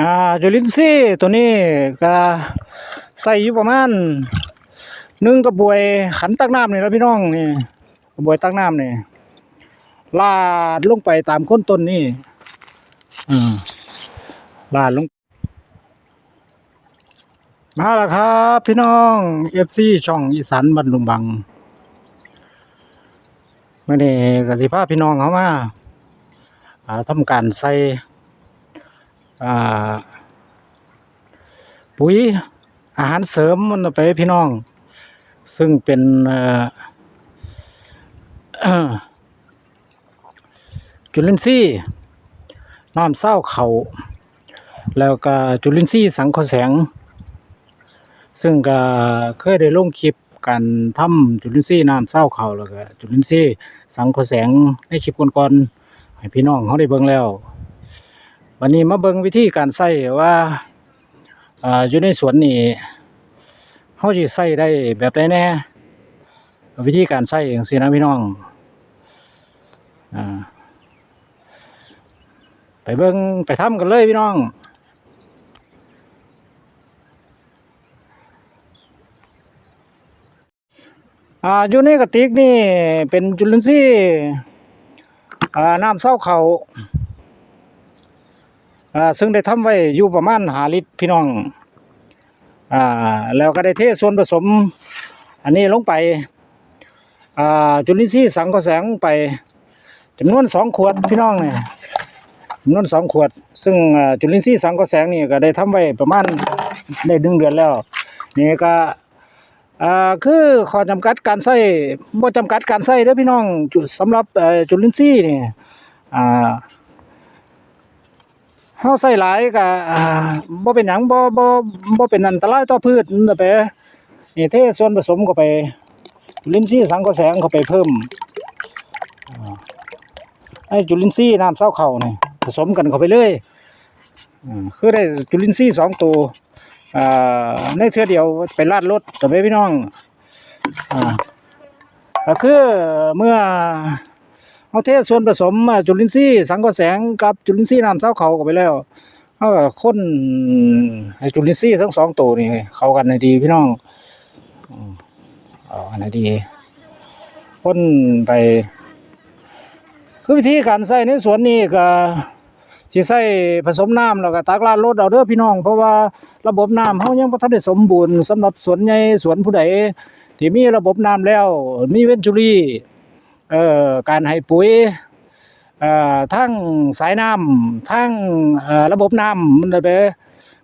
อ่าจุลินทรีย์ตัวนี้ก็ใส่อยู่ประมาณหนึ่งกระบวยขันตักน้ำนี่แล้วพี่น้องนี่กระบวยตักน้ำนี่ลาดลงไปตามก้นต้นนี่อืมลาดลง มาแล้วครับ พี่น้องเอฟซีช่องอีสานบันลุงบังเมื่อนี้กสิพาพี่น้องเขามาอ่าทำการใส่ ปุ๋ยอาหารเสริมมันไปพี่น้อง ซึ่งเป็นจุลินทรีย์น้ำเศร้าเขา แล้วก็จุลินทรีย์สังเคราะห์แสง ซึ่งก็เคยได้ลงคลิปการทำจุลินทรีย์น้ำเศร้าเขาแล้วก็จุลินทรีย์สังเคราะห์แสงในคลิปก่อนๆให้พี่น้องเขาได้เบิ่งแล้ว วันนี้มาเบิ่งวิธีการใส่ว่าอ่าอยู่ในสวนนี่เขาจะใส่ได้แบบใดแน่วิธีการใส่เองสินะพี่น้องอไปเบิ่งไปทำกันเลยพี่น้องอ่าอยู่ในกระติกนี่เป็นจุลินทรีย์อ่าน้ำเศร้าเขา่า ซึ่งได้ทำไว้อยู่ประมาณหาลิตรพี่น้องอ่าแล้วก็ได้เทส่วนผสม อันนี้ลงไปอ่าจุลินทรีย์สังเคราะห์แสงไปจำนวนสองขวดพี่น้องเนี่ยจำนวนสองขวด ซึ่งจุลินทรีย์สังเคราะห์แสงนี่ก็ได้ทำไว้ประมาณได้ดึงเดือนแล้ว นี่ก็อ่าคือข้อจำกัดการใช้บ่จำกัดการใช้เด้อพี่น้องจุสำหรับเอ่อจุลินทรีย์นี่อ่า เฮาใส่หลายก็อ่าบ่เป็นหยังบ่บ่บ่เป็นอันตรายต่อพืชนะไปนี่เทส่วนผสมเข้าไปจุลินทรีย์สังเคราะห์แสงเข้าไปเพิ่มให้จุลินทรีย์น้ำเศร้าเข้าเนี่ยผสมกันเข้าไปเลยอ่าคือได้จุลินทรีย์สองตัวอ่าในเทือเดียวไปลาดรถต่อไปพี่น้องอ่าก็คือเมื่อ เอาเทส่วนผสมจุลินทรีย์สังเคราะแสงกับจุลินทรีย์น้ำเศร้าเขากันไปแล้วเอาก็คนจุลินทรีย์ทั้งสองตัวนี่เข้ากันให้ดีพี่น้องอืมเอาอันไหนดีคนไปคือวิธีการใส่ในสวนนี่ก็สิใส่ผสมน้ำแล้วก็ตักลาดรถเอาเด้อพี่น้อง เพราะว่าระบบน้ำเฮายังบ่ทันได้สมบูรณ์สำหรับสวนใหญ่สวนผู้ใดที่มีระบบน้ำแล้ว มีเวนจูรี่ เอ่อการให้ปุ๋ยเอ่อทั้งสายน้ำทั้งเอ่อระบบน้ำมันไป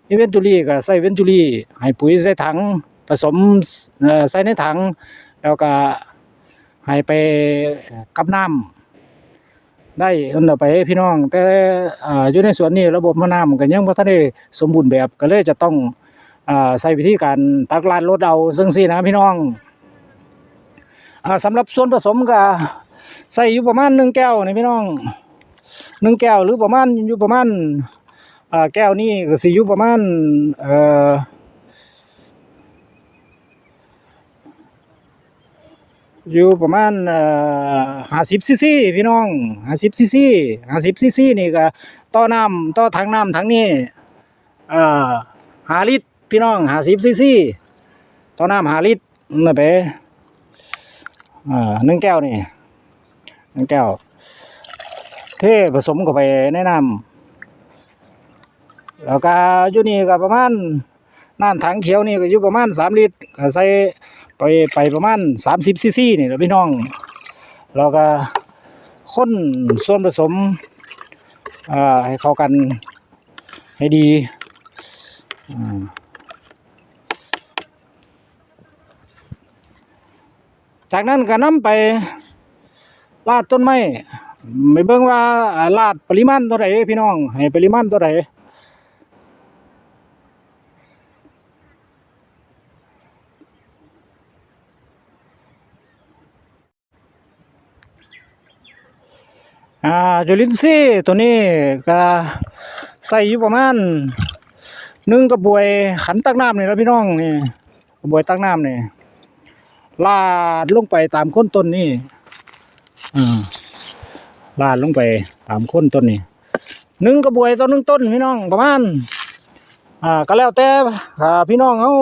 มีเวนจูรี่ก็ใส่เวนจูรี่ให้ปุ๋ยใส่ถังผสมเอ่อใส่ในถัง แล้วก็ให้ไปกับน้ำได้อันเอาไปให้พี่น้อง แต่ออยู่ในสวนนี้ระบบมะน้ำก็ยังบ่ทันได้สมบูรณ์แบบก็เลยจะต้องอใช้วิธีการตักลาดรถเอาซึ่งสินะพี่น้อง สำหรับส่วนผสมก็ใส่อยู่ประมาณ1แก้วนี่พี่น้อง1แก้วหรือประมาณอยู่ประมาณแก้วนี้ก็สิอยู่ประมาณเอ่ออยู่ประมาณห้าสิบซีซีพี่น้องห้าสิบซีซีห้าสิบซีซีนี่ก็ต่อน้ำต่อถังน้ำถังนี้ห้าลิตรพี่น้องห้าสิบซีซีต่อน้ำห้าลิตรนั่นไป อ่านึ่งแก้วนี่นึ่งแก้วเทผสมเข้าไปในะนำแล้วก็อยู่นี่ก็ประมาณน้ำถังเขียวนี่ก็อยู่ประมาณสามลิตรก็ใส่ไปไปประมาณสามสิบซีซีนี่แหละพี่น้องแล้วก็คนส่วนผสมอ่าให้เข้ากันให้ดีอ่า จากนั้นก็นำไปลาดต้นไม้ไม่เบิ่งว่าอ่าลาดปริมาณเท่าไหร่พี่น้อง ให้ปริมาณเท่าไหร่อ่าจุลินทรีย์ตัวนี้ก็ใส่อยู่ประมาณหนึ่งกระบวยขันตักน้ำนี่แล้วพี่น้องนี่กระบวยตักน้ำนี่ ลาดลงไปตามก้นต้นนี่อ่าลาดลงไปตามก้นต้นนี่หนึ่งกระบวยต่อหนึ่งต้นพี่น้องประมาณอ่าก็แล้วแต่พี่น้องเฮา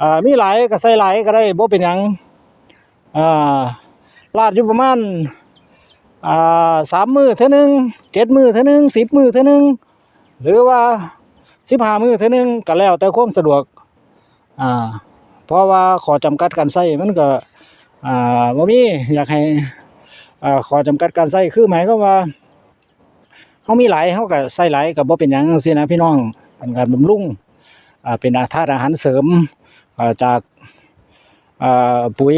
อ่ามีหลายก็ใส่หลายก็ได้บ่เป็นยังอ่าลาดอยู่ประมาณอ่าสามมือเท่านึงเจ็ดมือเท่านึงสิบมือเท่านึงหรือว่าสิบห้ามือเท่านึงก็แล้วแต่ความสะดวกอ่า เพราะว่าขอจำกัดการใช้มันก็อ่าบ่มีอยากให้อ่าขอจำกัดการใช้คือหมายความว่าเฮามีหลายเฮาก็ใส่หลายก็บ่เป็นหยังจังซี่นะพี่น้องเป็นการบำรุงอ่าเป็นอาธาตุอาหารเสริมอ่าจากอ่าปุ๋ย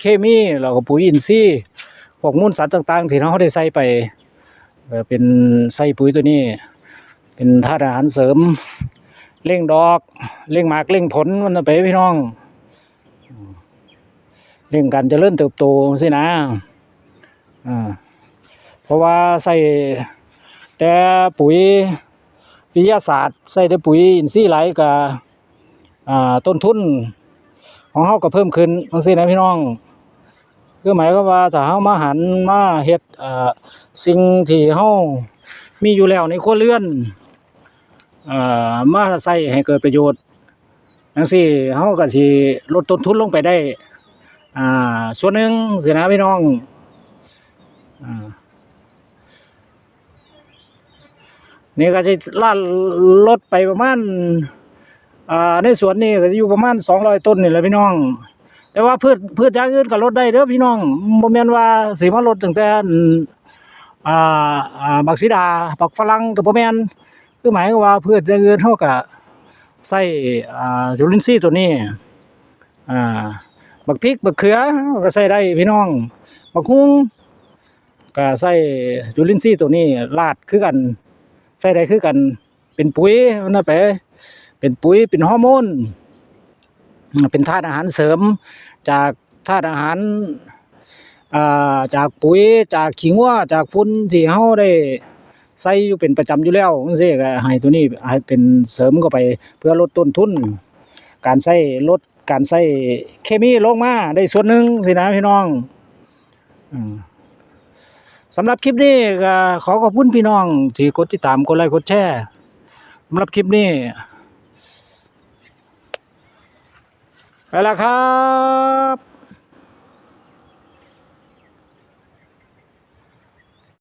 เคมีแล้วก็ปุ๋ยอินทรีย์พวกมูลสัตว์ต่างๆที่เราได้ใส่ไปเอ่อเป็นใส่ปุ๋ยตัวนี้ เป็นธาตุอาหารเสริมเร่งดอก เร่งหมากเร่งผลมันน่ะไปพี่น้องเร่งการเริญเติบโตสินะอ่าเพราะว่าใส่แต่ปุ๋ยวิทยาศาสตร์ ใส่แต่ปุ๋ยอินทรีย์หลายก็อ่าต้นทุนของเฮาก็เพิ่มขึ้นจังซี่นะพี่น้อง คือหมายความว่าถ้าเฮามาหันมาเฮ็ดอ่าสิ่งที่เฮามีอยู่แล้วในครัวเรือนอ่ามาใส่ให้เกิดประโยชน์ จังซี่เฮาก็สิลดต้นทุนลงไปได้ อ่า ส่วนหนึ่งสินะพี่น้องอ่านี่ก็จะลาดลดไปประมาณอ่าในสวนนี่ก็จะอยู่ประมาณสองร้อยต้นนี่แหละพี่น้อง แต่ว่าพืชพืชอย่างอื่นก็ลดได้เด้อพี่น้องบ่แม่นว่าสิมาลดตั้งแต่อ่าอ่าบักสีดาบักฝรั่งก็บ่แม่นคือหมายว่าพืชอย่างอื่นเฮาก็ ใส่จุลินทรีย์ตัวนี้บักพริกบักเขือก็ใส่ได้พี่น้องบักฮุ้งก็ใส่จุลินทรีย์ตัวนี้ลาดคือกัน ใส่ได้คือกัน เป็นปุ๋ยนะไปเป็นปุ๋ยเป็นฮอร์โมนเป็นธาตุอาหารเสริม จากธาตุอาหารจากปุ๋ยจากขี้งัวจากฝุ่นที่เฮาได้ ใส่อยู่เป็นประจำอยู่แล้วจังซี่ก็ให้ตัวนี้ให้เป็นเสริมเข้าไปเพื่อลดต้นทุน การใช้ลดการใช้เคมีลงมาได้ส่วนหนึ่งสินะพี่น้องสำหรับคลิปนี้ก็ขอขอบคุณพี่น้อง ที่กดติดตามกดไลค์กดแชร์สำหรับคลิปนี้ไปแล้วครับ